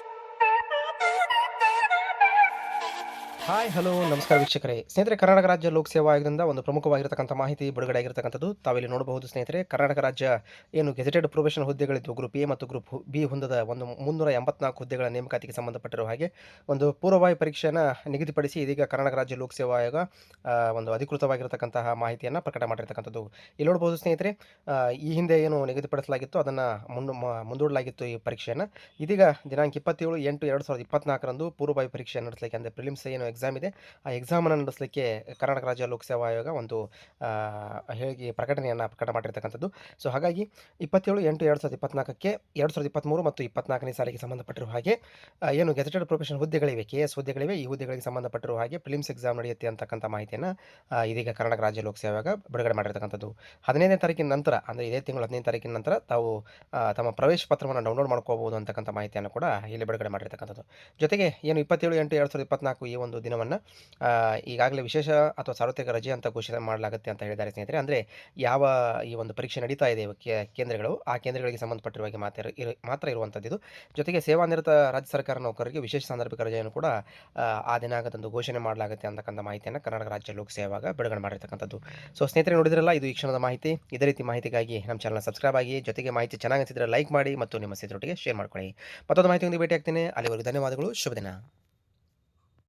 Thank you. Hi hello ನಮಸ್ಕಾರ ವೀಕ್ಷಕರೇ. ಸ್ನೇಹಿತರೆ, ಕರ್ನಾಟಕ ರಾಜ್ಯ ಲೋಕಸೇವಾ ಆಯೋಗದಿಂದ ಒಂದು ಪ್ರಮುಖವಾಗಿರತಕ್ಕಂಥ ಮಾಹಿತಿ ಬಿಡುಗಡೆ ಆಗಿರ್ತಕ್ಕಂಥದ್ದು ತಾವಿಲ್ಲಿ ನೋಡಬಹುದು. ಸ್ನೇಹಿತರೆ, ಕರ್ನಾಟಕ ರಾಜ್ಯ ಏನು ಗೆಜೆಟೆಡ್ ಪ್ರೊಫೆಷನ್ ಹುದ್ದೆಗಳಿದ್ದು ಗ್ರೂಪ್ ಎ ಮತ್ತು ಗ್ರೂಪ್ ಬಿ ಹೊಂದದ ಒಂದು ಮುನ್ನೂರ ಎಂಬತ್ನಾಲ್ಕು ಹುದ್ದೆಗಳ ನೇಮಕಾತಿಗೆ ಸಂಬಂಧಪಟ್ಟಿರುವ ಹಾಗೆ ಒಂದು ಪೂರ್ವಭಾವಿ ಪರೀಕ್ಷೆಯನ್ನು ನಿಗದಿಪಡಿಸಿ ಇದೀಗ ಕರ್ನಾಟಕ ರಾಜ್ಯ ಲೋಕಸೇವಾ ಆಯೋಗ ಒಂದು ಅಧಿಕೃತವಾಗಿರತಕ್ಕಂತಹ ಮಾಹಿತಿಯನ್ನು ಪ್ರಕಟ ಮಾಡಿರ್ತಕ್ಕಂಥದ್ದು. ಇಲ್ಲಿ ನೋಡಬಹುದು ಸ್ನೇಹಿತರೆ ಈ ಹಿಂದೆ ಏನು ನಿಗದಿಪಡಿಸಲಾಗಿತ್ತು, ಅದನ್ನು ಮುನ್ನು ಮುಂದೂಡಲಾಗಿತ್ತು ಈ ಪರೀಕ್ಷೆಯನ್ನು. ಇದೀಗ ದಿನಾಂಕ ಇಪ್ಪತ್ತೇಳು ಎಂಟು ಎರಡು ಸಾವಿರದ ಇಪ್ಪತ್ನಾಲ್ಕರಂದು ಪೂರ್ವಭಾವಿ ಪರೀಕ್ಷೆ ನಡೆಸಲಿಕ್ಕೆ, ಅಂದರೆ ಪ್ರಿಲಿಮ್ಸ್ ಏನು ಎಕ್ಸಾಮ್ ಇದೆ. ಆ ಎಕ್ಸಾಮನ್ನು ನಡೆಸಲಿಕ್ಕೆ ಕರ್ನಾಟಕ ರಾಜ್ಯ ಲೋಕಸೇವಾ ಆಯೋಗ ಒಂದು ಹೇಗೆ ಪ್ರಕಟಣೆಯನ್ನು ಪ್ರಕಟ ಮಾಡಿರ್ತಕ್ಕಂಥದ್ದು. ಸೊ ಹಾಗಾಗಿ ಇಪ್ಪತ್ತೇಳು, ಎಂಟು, ಎರಡು ಸಾವಿರದ ಇಪ್ಪತ್ನಾಲ್ಕಕ್ಕೆ ಎರಡು ಸಾವಿರದ ಇಪ್ಪತ್ತ್ಮೂರು ಮತ್ತು ಇಪ್ಪತ್ನಾಲ್ಕನೇ ಸಾಲಿಗೆ ಸಂಬಂಧಪಟ್ಟಿರುವ ಹಾಗೆ ಏನು ಗೆಜೆಟೆಡ್ ಪ್ರೊಫೆಷನ್ ಹುದ್ದೆಗಳಿವೆ ಕೆ ಎಸ್ ಹುದ್ದೆಗಳಿವೆ, ಈ ಹುದ್ದೆಗಳಿಗೆ ಸಂಬಂಧಪಟ್ಟಿರುವ ಹಾಗೆ ಫಿಲಿಮ್ಸ್ ಎಕ್ಸಾಮ್ ನಡೆಯುತ್ತೆ ಅಂತಕ್ಕಂಥ ಮಾಹಿತಿಯನ್ನು ಇದೀಗ ಕರ್ನಾಟಕ ರಾಜ್ಯ ಲೋಕಸೇವಾ ಆಯೋಗ ಬಿಡುಗಡೆ ಮಾಡಿರ್ತಕ್ಕಂಥದ್ದು. ಹದಿನೈದನೇ ತಾರೀಕಿನ ನಂತರ, ಅಂದರೆ ಇದೇ ತಿಂಗಳು ಹದಿನೈದು ತಾರೀಕಿನ ನಂತರ ತಾವು ತಮ್ಮ ಪ್ರವೇಶ ಪತ್ರವನ್ನು ಡೌನ್ಲೋಡ್ ಮಾಡ್ಕೋಬಹುದು ಅಂತಕ್ಕಂಥ ಮಾಹಿತಿಯನ್ನು ಕೂಡ ಇಲ್ಲಿ ಬಿಡುಗಡೆ ಮಾಡಿರ್ತಕ್ಕಂಥದ್ದು. ಜೊತೆಗೆ ಏನು ಇಪ್ಪತ್ತೇಳು, ಎಂಟು, ಎರಡು ಸಾವಿರದ ಇಪ್ಪತ್ನಾಲ್ಕು ಈ ಒಂದು ದಿನವನ್ನು ಈಗಾಗಲೇ ವಿಶೇಷ ಅಥವಾ ಸಾರ್ವತ್ರಿಕ ರಜೆ ಅಂತ ಘೋಷಣೆ ಮಾಡಲಾಗುತ್ತೆ ಅಂತ ಹೇಳಿದ್ದಾರೆ ಸ್ನೇಹಿತರೆ. ಅಂದರೆ ಯಾವ ಈ ಒಂದು ಪರೀಕ್ಷೆ ನಡೀತಾ ಇದೆ ಕೇಂದ್ರಗಳು ಆ ಕೇಂದ್ರಗಳಿಗೆ ಸಂಬಂಧಪಟ್ಟಿರುವ ಮಾತ್ರ ಇರು ಮಾತ್ರ ಇರುವಂಥದ್ದು ಜೊತೆಗೆ ಸೇವಾನಿರತ ರಾಜ್ಯ ಸರ್ಕಾರ ನೌಕರರಿಗೆ ವಿಶೇಷ ಸಾಂದರ್ಭಿಕ ರಜೆಯನ್ನು ಕೂಡ ಆ, ದಿನಾಂಕದಂದು ಘೋಷಣೆ ಮಾಡಲಾಗುತ್ತೆ ಅಂತಕ್ಕಂಥ ಮಾಹಿತಿಯನ್ನು ಕರ್ನಾಟಕ ರಾಜ್ಯ ಲೋಕಸೇವಾಗ ಬಿಡುಗಡೆ ಮಾಡಿರ್ತಕ್ಕಂಥದ್ದು. ಸೊ ಸ್ನೇಹಿತರೆ ನೋಡಿದ್ರಲ್ಲ ಇದು ಈ ಕ್ಷಣದ ಮಾಹಿತಿ. ಇದೇ ರೀತಿ ಮಾಹಿತಿಗಾಗಿ ನಮ್ಮ ಚಾನಲ್ ಸಬ್ಸ್ಕ್ರೈಬ್ ಆಗಿ ಜೊತೆಗೆ ಮಾಹಿತಿ ಚೆನ್ನಾಗಿ ಅನಿಸಿದ್ರೆ ಲೈಕ್ ಮಾಡಿ ಮತ್ತು ನಿಮ್ಮ ಸ್ನೇಹಿತರೊಟ್ಟಿಗೆ ಶೇರ್ ಮಾಡ್ಕೊಳ್ಳಿ. ಮತ್ತೊಂದು ಮಾಹಿತಿಯೊಂದಿಗೆ ಭೇಟಿ ಆಗ್ತೀನಿ ಅಲ್ಲಿವರೆಗೂ ಧನ್ಯವಾದಗಳು. ಶುಭ ದಿನ.